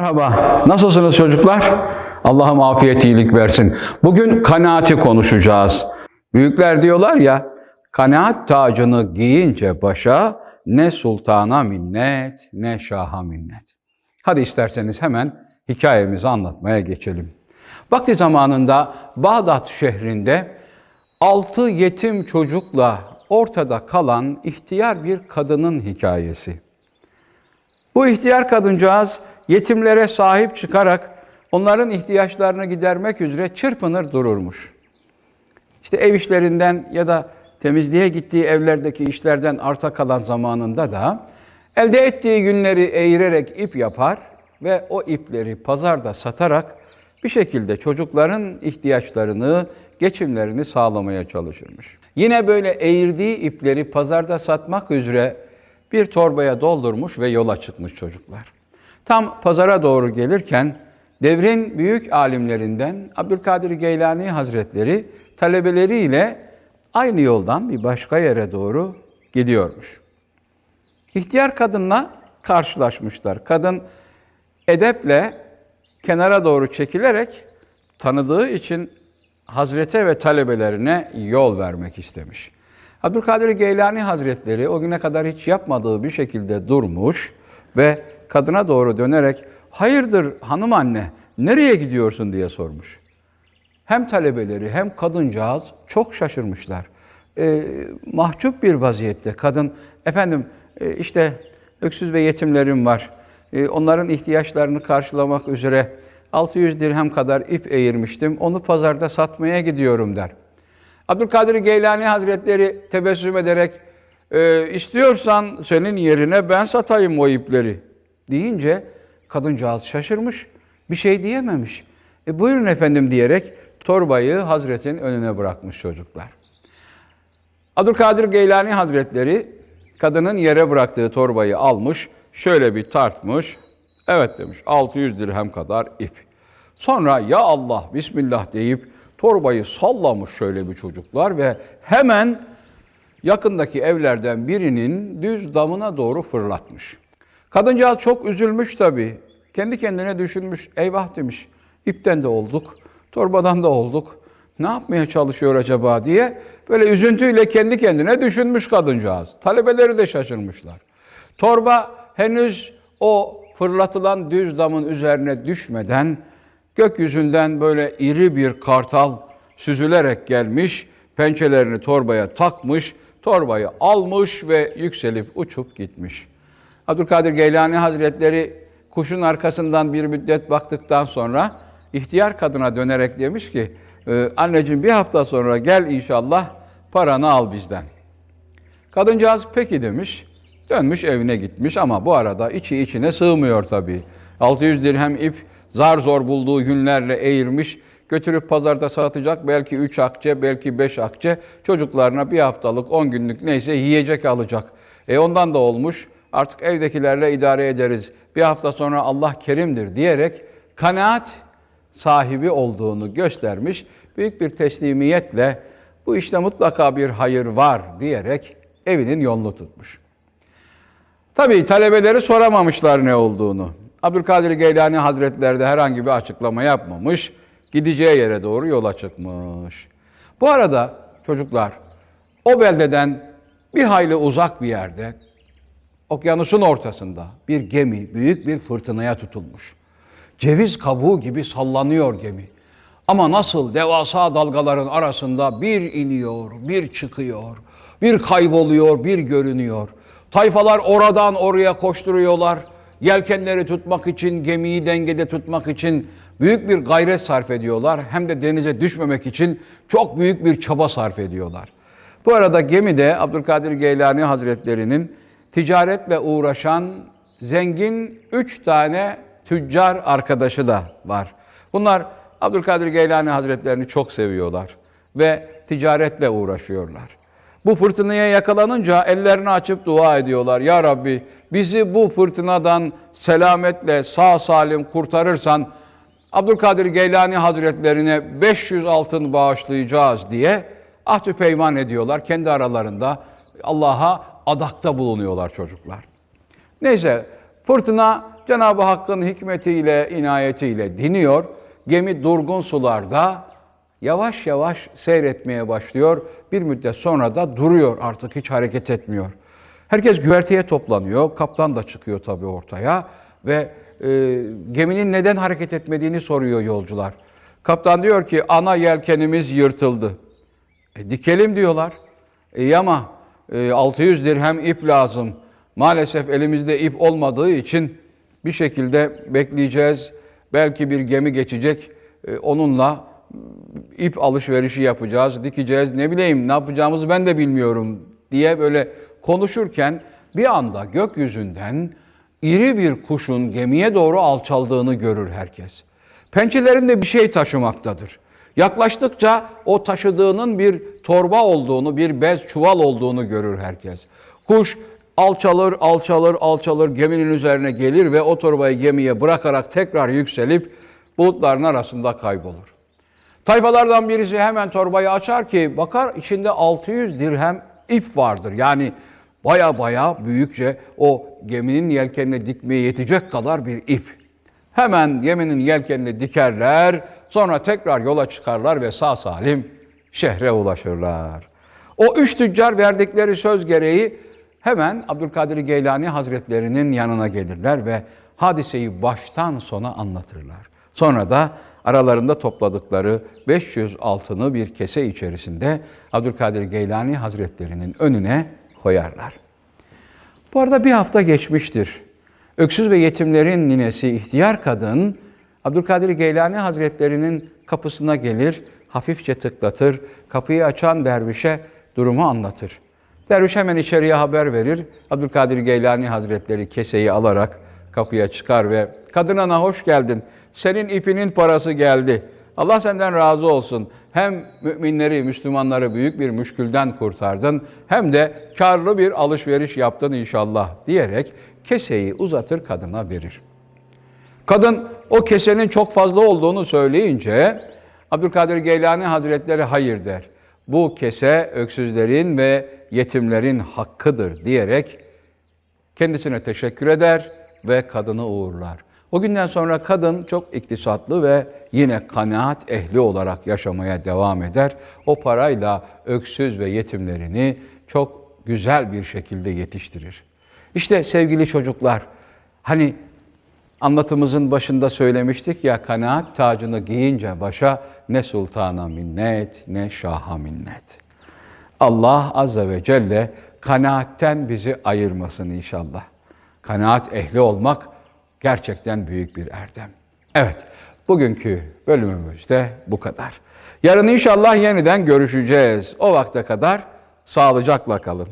Merhaba, nasılsınız çocuklar? Allah'ım afiyet iyilik versin. Bugün kanaati konuşacağız. Büyükler diyorlar ya, kanaat tacını giyince başa ne sultana minnet ne şaha minnet. Hadi isterseniz hemen hikayemizi anlatmaya geçelim. Vakti zamanında Bağdat şehrinde altı yetim çocukla ortada kalan ihtiyar bir kadının hikayesi. Bu ihtiyar kadıncağız yetimlere sahip çıkarak onların ihtiyaçlarını gidermek üzere çırpınır dururmuş. İşte ev işlerinden ya da temizliğe gittiği evlerdeki işlerden arta kalan zamanında da elde ettiği günleri eğirerek ip yapar ve o ipleri pazarda satarak bir şekilde çocukların ihtiyaçlarını, geçimlerini sağlamaya çalışırmış. Yine böyle eğirdiği ipleri pazarda satmak üzere bir torbaya doldurmuş ve yola çıkmış çocuklar. Tam pazara doğru gelirken devrin büyük alimlerinden Abdülkadir Geylani Hazretleri talebeleriyle aynı yoldan bir başka yere doğru gidiyormuş. İhtiyar kadınla karşılaşmışlar. Kadın edeple kenara doğru çekilerek tanıdığı için Hazrete ve talebelerine yol vermek istemiş. Abdülkadir Geylani Hazretleri o güne kadar hiç yapmadığı bir şekilde durmuş ve kadına doğru dönerek hayırdır hanım anne nereye gidiyorsun diye sormuş. Hem talebeleri hem kadıncağız çok şaşırmışlar. Ee, mahcup bir vaziyette kadın efendim e, işte öksüz ve yetimlerim var. E, onların ihtiyaçlarını karşılamak üzere 600 dirhem kadar ip eğirmiştim. Onu pazarda satmaya gidiyorum der. Abdülkadir Geylani Hazretleri tebessüm ederek e, istiyorsan senin yerine ben satayım o ipleri deyince kadıncağız şaşırmış. Bir şey diyememiş. E, buyurun efendim diyerek torbayı Hazretin önüne bırakmış çocuklar. Abdülkadir Geylani Hazretleri kadının yere bıraktığı torbayı almış, şöyle bir tartmış. Evet demiş 600 dirhem kadar ip. Sonra ya Allah Bismillah deyip torbayı sallamış şöyle bir çocuklar ve hemen yakındaki evlerden birinin düz damına doğru fırlatmış. Kadıncağız çok üzülmüş tabii. Kendi kendine düşünmüş, eyvah demiş. İpten de olduk, torbadan da olduk. Ne yapmaya çalışıyor acaba diye böyle üzüntüyle kendi kendine düşünmüş kadıncağız. Talebeleri de şaşırmışlar. Torba henüz o fırlatılan düz damın üzerine düşmeden gökyüzünden böyle iri bir kartal süzülerek gelmiş, pençelerini torbaya takmış, torbayı almış ve yükselip uçup gitmiş. Abdülkadir Geylani Hazretleri kuşun arkasından bir müddet baktıktan sonra ihtiyar kadına dönerek demiş ki, "Ee, anneciğim bir hafta sonra gel inşallah paranı al bizden. Kadıncağız peki demiş. Dönmüş evine gitmiş ama bu arada içi içine sığmıyor tabii. 600 dirhem ip zar zor bulduğu günlerle eğirmiş. Götürüp pazarda satacak belki 3 akçe belki 5 akçe çocuklarına bir haftalık 10 günlük neyse yiyecek alacak. E ondan da olmuş artık evdekilerle idare ederiz. Bir hafta sonra Allah kerimdir diyerek kanaat sahibi olduğunu göstermiş. Büyük bir teslimiyetle bu işte mutlaka bir hayır var diyerek evinin yolunu tutmuş. Tabii talebeleri soramamışlar ne olduğunu. Abdülkadir Geylani Hazretleri de herhangi bir açıklama yapmamış. Gideceği yere doğru yola çıkmış. Bu arada çocuklar o beldeden bir hayli uzak bir yerde okyanusun ortasında bir gemi büyük bir fırtınaya tutulmuş. Ceviz kabuğu gibi sallanıyor gemi. Ama nasıl devasa dalgaların arasında bir iniyor, bir çıkıyor, bir kayboluyor, bir görünüyor. Tayfalar oradan oraya koşturuyorlar. Yelkenleri tutmak için, gemiyi dengede tutmak için büyük bir gayret sarf ediyorlar. Hem de denize düşmemek için çok büyük bir çaba sarf ediyorlar. Bu arada gemide Abdülkadir Geylani Hazretleri'nin ticaretle uğraşan zengin üç tane tüccar arkadaşı da var. Bunlar Abdülkadir Geylani Hazretlerini çok seviyorlar ve ticaretle uğraşıyorlar. Bu fırtınaya yakalanınca ellerini açıp dua ediyorlar. Ya Rabbi bizi bu fırtınadan selametle sağ salim kurtarırsan Abdülkadir Geylani Hazretlerine 500 altın bağışlayacağız diye ahdü peyman ediyorlar kendi aralarında. Allah'a adakta bulunuyorlar çocuklar. Neyse Fırtına Cenab-ı Hakk'ın hikmetiyle, inayetiyle diniyor. Gemi durgun sularda yavaş yavaş seyretmeye başlıyor. Bir müddet sonra da duruyor artık hiç hareket etmiyor. Herkes güverteye toplanıyor. Kaptan da çıkıyor tabii ortaya ve e, geminin neden hareket etmediğini soruyor yolcular. Kaptan diyor ki ana yelkenimiz yırtıldı. E, dikelim diyorlar. E, ama 600 dirhem ip lazım. Maalesef elimizde ip olmadığı için bir şekilde bekleyeceğiz. Belki bir gemi geçecek. E, onunla ip alışverişi yapacağız, dikeceğiz. Ne bileyim ne yapacağımızı ben de bilmiyorum diye böyle konuşurken bir anda gökyüzünden iri bir kuşun gemiye doğru alçaldığını görür herkes. Pençelerinde bir şey taşımaktadır. Yaklaştıkça o taşıdığının bir torba olduğunu, bir bez çuval olduğunu görür herkes. Kuş alçalır, alçalır, alçalır geminin üzerine gelir ve o torbayı gemiye bırakarak tekrar yükselip bulutların arasında kaybolur. Tayfalardan birisi hemen torbayı açar ki bakar içinde 600 dirhem ip vardır. Yani baya baya büyükçe o geminin yelkenine dikmeye yetecek kadar bir ip. Hemen geminin yelkenini dikerler, sonra tekrar yola çıkarlar ve sağ salim şehre ulaşırlar. O üç tüccar verdikleri söz gereği hemen Abdülkadir Geylani Hazretlerinin yanına gelirler ve hadiseyi baştan sona anlatırlar. Sonra da aralarında topladıkları 500 altını bir kese içerisinde Abdülkadir Geylani Hazretlerinin önüne koyarlar. Bu arada bir hafta geçmiştir. Öksüz ve yetimlerin ninesi ihtiyar kadın Abdülkadir Geylani Hazretlerinin kapısına gelir, hafifçe tıklatır, kapıyı açan dervişe durumu anlatır. Derviş hemen içeriye haber verir. Abdülkadir Geylani Hazretleri keseyi alarak kapıya çıkar ve kadın ana hoş geldin. Senin ipinin parası geldi. Allah senden razı olsun. Hem müminleri, Müslümanları büyük bir müşkülden kurtardın hem de karlı bir alışveriş yaptın inşallah diyerek keseyi uzatır kadına verir. Kadın o kesenin çok fazla olduğunu söyleyince Abdülkadir Geylani Hazretleri hayır der. Bu kese öksüzlerin ve yetimlerin hakkıdır diyerek kendisine teşekkür eder ve kadını uğurlar. O günden sonra kadın çok iktisatlı ve yine kanaat ehli olarak yaşamaya devam eder. O parayla öksüz ve yetimlerini çok güzel bir şekilde yetiştirir. İşte sevgili çocuklar, hani anlatımızın başında söylemiştik ya kanaat tacını giyince başa ne sultana minnet ne şaha minnet. Allah azze ve celle kanaatten bizi ayırmasın inşallah. Kanaat ehli olmak gerçekten büyük bir erdem. Evet, bugünkü bölümümüzde bu kadar. Yarın inşallah yeniden görüşeceğiz. O vakte kadar sağlıcakla kalın.